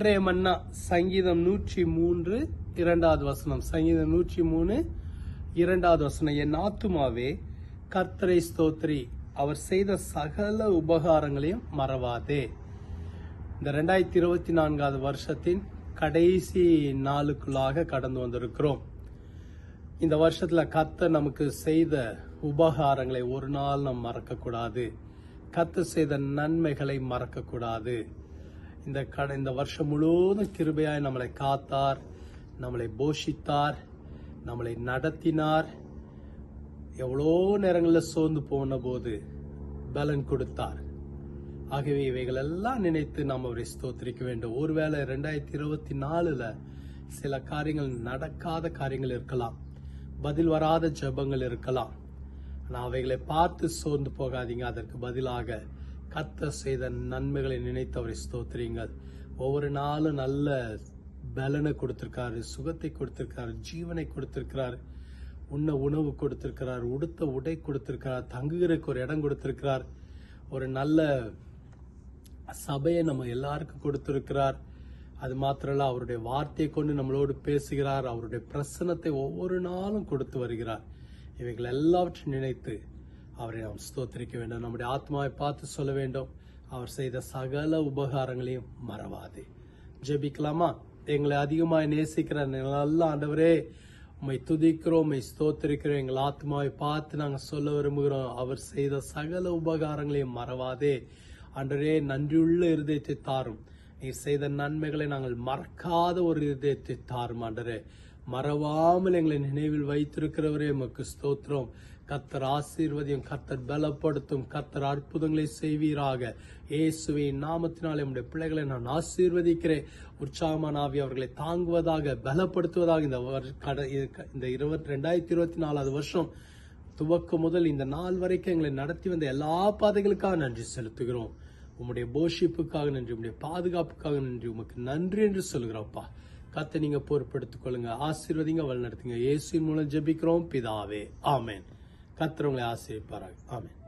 அன்றைய மன்னா சங்கீதம் நூற்றி மூன்று இரண்டாவது வசனம். சங்கீதம் நூற்றி மூணு இரண்டாவது வசனம். என் ஆத்துமாவே கர்த்தரை ஸ்தோத்ரி அவர் செய்த சகல உபகாரங்களையும் மறவாதே. இந்த ரெண்டாயிரத்தி இருபத்தி நான்காவது வருஷத்தின் கடைசி நாளுக்குள்ளாக கடந்து வந்திருக்கிறோம். இந்த வருஷத்தில் கர்த்தர் நமக்கு செய்த உபகாரங்களை ஒரு நாள் நாம் மறக்கக்கூடாது. கத்து செய்த நன்மைகளை மறக்கக்கூடாது. இந்த கட இந்த வருஷம் முழுவதும் கிருபையாய் நம்மளை காத்தார் நம்மளை போஷித்தார் நம்மளை நடத்தினார். எவ்வளோ நேரங்களில் சோர்ந்து போன போது பலன் கொடுத்தார். ஆகவே இவைகளெல்லாம் நினைத்து நாம் அவரை ஸ்தோத்திரிக்க வேண்டும். ஒருவேளை ரெண்டாயிரத்தி இருபத்தி நாலுல சில காரியங்கள் நடக்காத காரியங்கள் இருக்கலாம். பதில் வராத ஜெபங்கள் இருக்கலாம். ஆனால் அவைகளை பார்த்து சோர்ந்து போகாதீங்க. அதற்கு பதிலாக கத்த செய்த நன்மைகளை நினைத்து அவரை ஸ்தோத்திரிங்கள் ஒவ்வொரு நாளும் நல்ல பலனை கொடுத்துருக்காரு சுகத்தை கொடுத்துருக்காரு ஜீவனை கொடுத்துருக்கிறார் உண்ண உணவு கொடுத்திருக்கிறார் உடுத்த உடை கொடுத்திருக்கிறார் தங்குகிறதுக்கு ஒரு இடம் கொடுத்திருக்கிறார். ஒரு நல்ல சபையை நம்ம எல்லாருக்கும் கொடுத்திருக்கிறார். அது மாத்திரம் அவருடைய வார்த்தையை கொண்டு நம்மளோடு பேசுகிறார் அவருடைய பிரசனத்தை ஒவ்வொரு நாளும் கொடுத்து வருகிறார். இவைகள் எல்லாவற்றையும் நினைத்து அவரை நாம் ஸ்தோத்திரிக்க வேண்டும். நம்முடைய ஆத்மாவை பார்த்து சொல்ல வேண்டும். அவர் செய்த சகல உபகாரங்களையும் மறவாதே. ஜெபிக்கலாமா? எங்களை அதிகமாக நேசிக்கிற நல்ல ஆண்டவரே உண்மை துதிக்கிறோம் உண்மை ஸ்தோத்திரிக்கிறோம். எங்கள் ஆத்மாவை பார்த்து நாங்கள் சொல்ல விரும்புகிறோம். அவர் செய்த சகல உபகாரங்களையும் மறவாதே. அன்றரே நன்றியுள்ள இருதயத்தை தாரும். நீர் செய்த நன்மைகளை நாங்கள் மறக்காத ஒரு இருதயத்தை தாரும் ஆண்டரே மறவாமல் எங்களை நினைவில் வைத்திருக்கிறவரே எமக்கு ஸ்தோத்திரம். கத்தர் ஆசீர்வதியும் கத்தர் பலப்படுத்தும் கத்தர் அற்புதங்களை செய்வீராக. இயேசுவின் நாமத்தினால் என்னுடைய பிள்ளைகளை நான் ஆசீர்வதிக்கிறேன். உற்சாகமான ஆவி அவர்களை தாங்குவதாக பலப்படுத்துவதாக இந்த கட- இந்த இருபத்தி ரெண்டாயிரத்தி இருபத்தி நாலாவது வருஷம் துவக்கம் முதல் இந்த நாள் வரைக்கும் எங்களை நடத்தி வந்த எல்லா பாதைகளுக்காக நன்றி செலுத்துகிறோம். உம்முடைய போஷிப்புக்காக நன்றி உம்முடைய பாதுகாப்புக்காக நன்றி. உமக்கு நன்றி என்று சொல்கிறோம்ப்பா கத்தை நீங்க பொறுப்பெடுத்துக் கொள்ளுங்க. ஆசீர்வதிங்க வழி நடத்துங்க இயேசுவின் மூலம் ஜெபிக்கிறோம். பிதாவே. ஆமேன். கத்துறவங்களை உங்களை ஆமேன்.